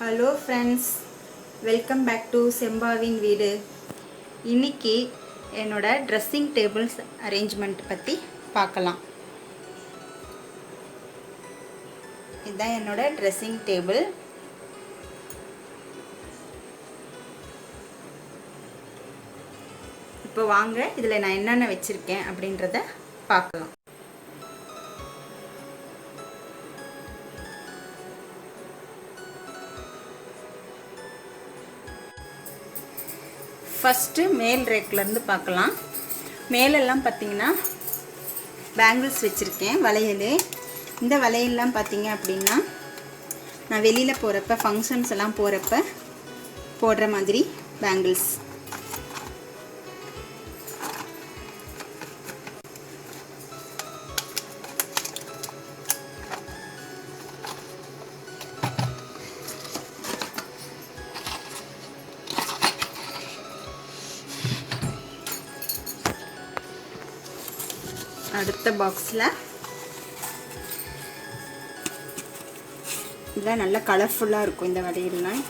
Hello friends welcome back to செம்பாவின் வீடு இன்னைக்கு என்னோட ட்ரெஸ்ஸிங் டேபிள்ஸ் அரேஞ்ச்மெண்ட் பற்றி பார்க்கலாம். இதுதான் என்னோட ட்ரெஸ்ஸிங் டேபிள் இப்போ வாங்க இதில் நான் என்னென்ன வச்சுருக்கேன் அப்படின்றத பார்க்கலாம். ஃபஸ்ட்டு மேல் ரேக்லேருந்து பார்க்கலாம். மேலெல்லாம் பார்த்தீங்கன்னா பேங்கிள்ஸ் வச்சுருக்கேன் வளையல். இந்த வளையல்லாம் பார்த்தீங்க அப்படின்னா நான் வெளியில் போகிறப்ப ஃபங்க்ஷன்ஸ் எல்லாம் போகிறப்ப போடுற மாதிரி பேங்கிள்ஸ் அடுத்த பாக்ஸில் இதெல்லாம் நல்லா கலர்ஃபுல்லாக இருக்கும் இந்த வளையல்லாம்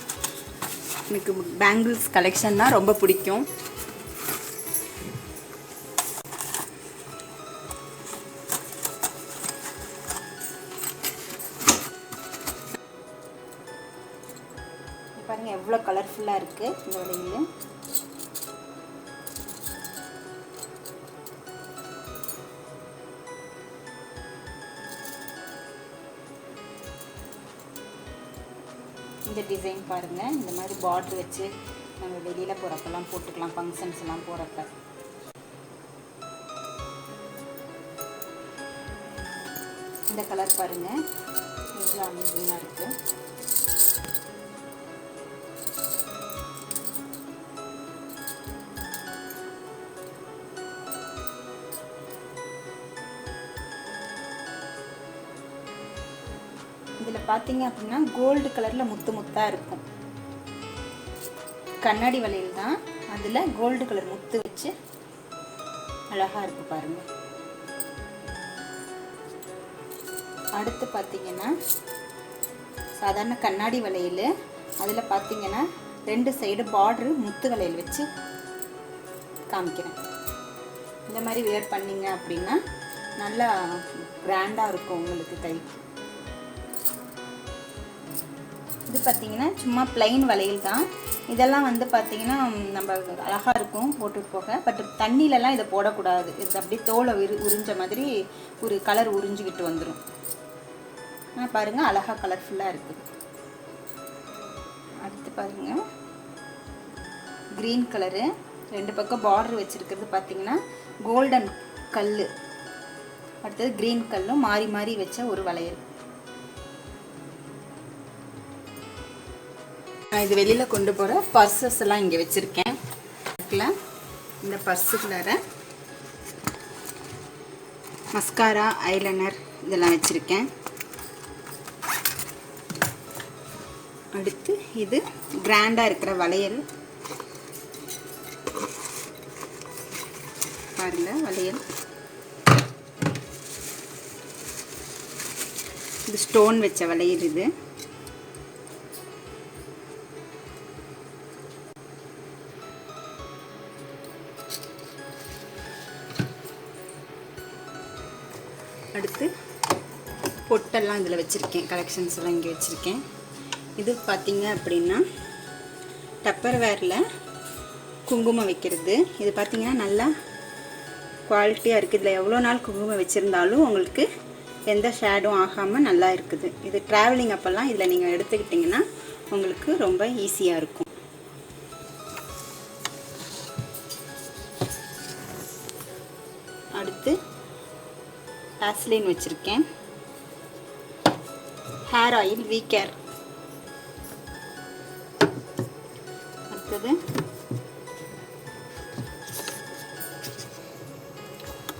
எனக்கு பேங்கிள்ஸ் கலெக்ஷன்னா ரொம்ப பிடிக்கும். பாருங்கள் எவ்வளோ கலர்ஃபுல்லாக இருக்குது இந்த வளையல் இந்த டிசைன் பாருங்கள் இந்த மாதிரி பார்டர் வச்சு நம்ம வெளியில் போகிறப்பெல்லாம் போட்டுக்கலாம் ஃபங்க்ஷன்ஸ் எல்லாம் போகிறப்ப இந்த கலர் பாருங்கள் இவ்வளோ அமேசிங்காக இருக்குது பார்த்தீங்க அப்படின்னா கோல்டு கலரில் முத்து முத்தாக இருக்கும். கண்ணாடி வளையல் தான். அதில் கோல்டு கலர் முத்து வச்சு அழகாக இருக்கு பாருங்கள் அடுத்து பார்த்தீங்கன்னா சாதாரண கண்ணாடி வளையல். அதில் பார்த்தீங்கன்னா ரெண்டு சைடு பார்ட்ரு முத்து வளையல் வச்சு காமிக்கிறேன். இந்த மாதிரி வேர் பண்ணிங்க அப்படின்னா நல்லா கிராண்டாக இருக்கும் உங்களுக்கு கைக்கு இது பார்த்தீங்கன்னா சும்மா பிளைன் வளையல் தான். இதெல்லாம் வந்து பார்த்தீங்கன்னா நம்ம அழகாக இருக்கும் போட்டுட்டு போக. பட் தண்ணியிலலாம் இதை போடக்கூடாது. இது அப்படியே தோலை உரி உறிஞ்ச மாதிரி ஒரு கலர் உறிஞ்சிக்கிட்டு வந்துடும் ஆனால் பாருங்கள் அழகாக கலர்ஃபுல்லாக இருக்குது அடுத்து பாருங்கள் க்ரீன் கலரு ரெண்டு பக்கம் பார்டர் வச்சுருக்கிறது பார்த்திங்கன்னா கோல்டன் கல் அடுத்தது க்ரீன் கல்லும் மாறி மாறி வச்ச ஒரு வளையல். நான் இது வெளியில் கொண்டு போகிற பர்சஸ் எல்லாம் இங்கே வச்சுருக்கேன். இந்த பர்ஸுக்குள்ளார மஸ்காரா ஐலைனர் இதெல்லாம் வச்சுருக்கேன். அடுத்து இது கிராண்டாக இருக்கிற வளையல். பாருங்கள் வளையல். இது ஸ்டோன் வச்ச வளையல் இது. அடுத்து பொட்டெல்லாம் இதில் வச்சுருக்கேன். கலெக்ஷன்ஸ் எல்லாம் இங்கே வச்சுருக்கேன். இது பார்த்தீங்க அப்படின்னா டப்பர் வேரில் குங்குமம் வைக்கிறது. இது பார்த்திங்கன்னா நல்லா குவாலிட்டியாக இருக்குது. இதில் எவ்வளோ நாள் குங்குமம் வச்சுருந்தாலும் உங்களுக்கு எந்த ஷேடும் ஆகாமல் நல்லா இருக்குது. இது ட்ராவலிங் அப்போல்லாம் இதில் நீங்கள் எடுத்துக்கிட்டிங்கன்னா உங்களுக்கு ரொம்ப ஈஸியாக இருக்கும். வேஸ்லின் வச்சுருக்கேன். ஹேர் ஆயில் வீக்கேர் அடுத்தது.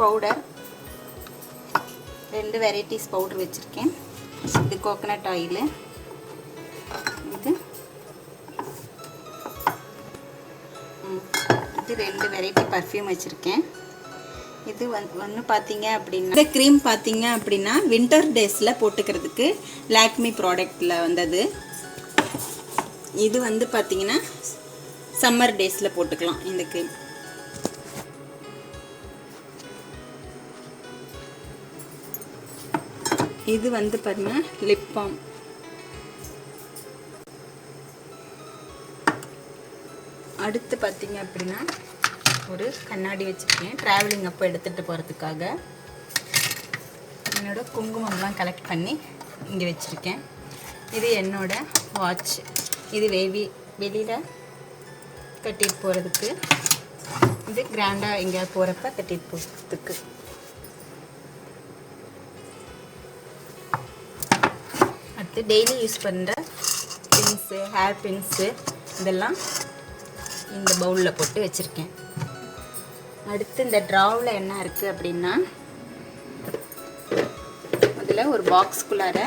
பவுடர் ரெண்டு வெரைட்டிஸ் பவுடர் வச்சுருக்கேன். இது கோகனட் ஆயிலு இது. இது ரெண்டு வெரைட்டி பர்ஃப்யூம் வச்சுருக்கேன். இது வந்து ஒன்று பார்த்தீங்க அப்படின்னா இந்த க்ரீம் பார்த்தீங்க அப்படின்னா வின்டர் டேஸில் போட்டுக்கிறதுக்கு லாக்மி ப்ராடக்டில் வந்தது. இது வந்து பார்த்தீங்கன்னா சம்மர் டேஸில் போட்டுக்கலாம் இந்த க்ரீம் இது வந்து பார்த்தீங்கன்னா லிப் பாம் அடுத்து பார்த்தீங்க அப்படின்னா ஒரு கண்ணாடி வச்சுருக்கேன். ட்ராவலிங் அப்போ எடுத்துகிட்டு போகிறதுக்காக என்னோட குங்குமம்லாம் கலெக்ட் பண்ணி இங்கே வச்சுருக்கேன். இது என்னோட வாட்ச் இது வேவி வெளியில் கட்டிட்டு போகிறதுக்கு இது கிராண்டாக எங்கேயாவது போகிறப்ப கட்டிட்டு போகிறதுக்கு அடுத்து டெய்லி யூஸ் பண்ணுற பின்ஸு ஹேர் பின்ஸு இதெல்லாம் இந்த பவுலில் போட்டு வச்சுருக்கேன். அடுத்து இந்த ட்ராவில் என்ன இருக்குது அப்படின்னா அதில் ஒரு பாக்ஸ்குள்ளார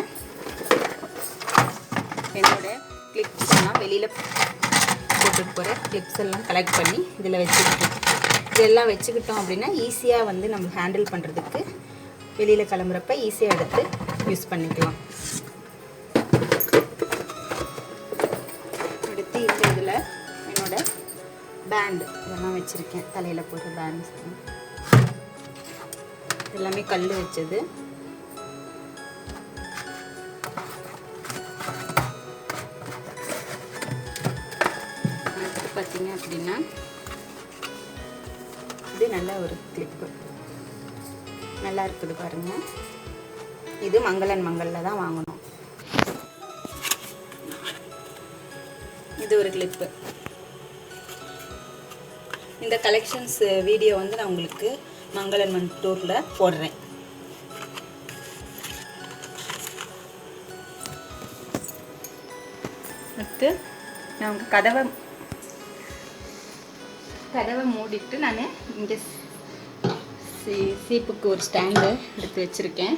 என்னோட கிளிப்ஸ் எல்லாம் வெளியில் போட்டுட்டு போகிற கிளிப்ஸ் எல்லாம் கலெக்ட் பண்ணி இதில் வச்சுக்கிட்டோம் இதெல்லாம் வச்சுக்கிட்டோம் அப்படின்னா ஈஸியாக வந்து நம்ம ஹேண்டில் பண்ணுறதுக்கு வெளியில் கிளம்புறப்ப ஈஸியாக எடுத்து யூஸ் பண்ணிக்கலாம். பேண்டு இதெல்லாம் வச்சுருக்கேன். தலையில் போடுற பேண்ட்ஸ் எல்லாமே கல் வச்சது. அடுத்து பார்த்தீங்க அப்படின்னா இது நல்ல ஒரு கிளிப்பு நல்லா இருக்குது பாருங்க. இது மங்களன் மங்களில் தான் வாங்கணும். இது ஒரு கிளிப்பு இந்த கலெக்ஷன்ஸ் வீடியோ வந்து நான் உங்களுக்கு மங்களன் மண் டூரில் போடுறேன். அடுத்து நான் உங்கள் கதவை கதவை மூடிட்டு நான் இங்கே சீ சீப்புக்கு ஒரு ஸ்டாண்டு எடுத்து வச்சுருக்கேன்.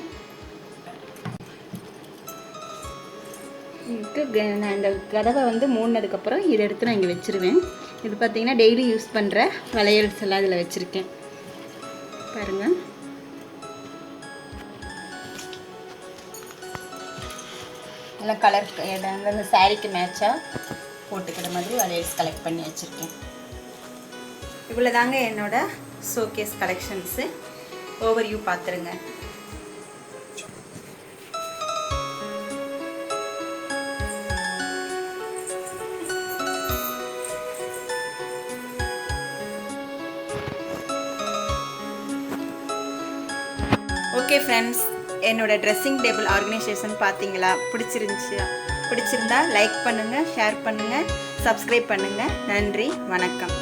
க- நான் இந்த கதவை வந்து மூடினதுக்கப்புறம் இதை எடுத்து நான் இங்கே வச்சுருவேன். இது பார்த்தீங்கன்னா டெய்லி யூஸ் பண்ணுற வளையல்ஸ் எல்லாம் இதில் வச்சுருக்கேன். பாருங்கள் நல்லா கலர் அந்த சாரீக்கு மேட்சாக போட்டுக்கிற மாதிரி வளையல்ஸ் கலெக்ட் பண்ணி வச்சுருக்கேன். இவ்வளோ தாங்க என்னோடய ஷோகேஸ் கலெக்ஷன்ஸு ஓவர் வியூ பார்த்துருங்க. ஓகே ஃப்ரெண்ட்ஸ் என்னோட ட்ரெஸ்ஸிங் டேபிள் ஆர்கனைசேஷன் பார்த்தீங்களா பிடிச்சிருந்துச்சு. பிடிச்சிருந்தா லைக் பண்ணுங்கள் ஷேர் பண்ணுங்கள் சப்ஸ்கிரைப் பண்ணுங்கள் நன்றி வணக்கம்.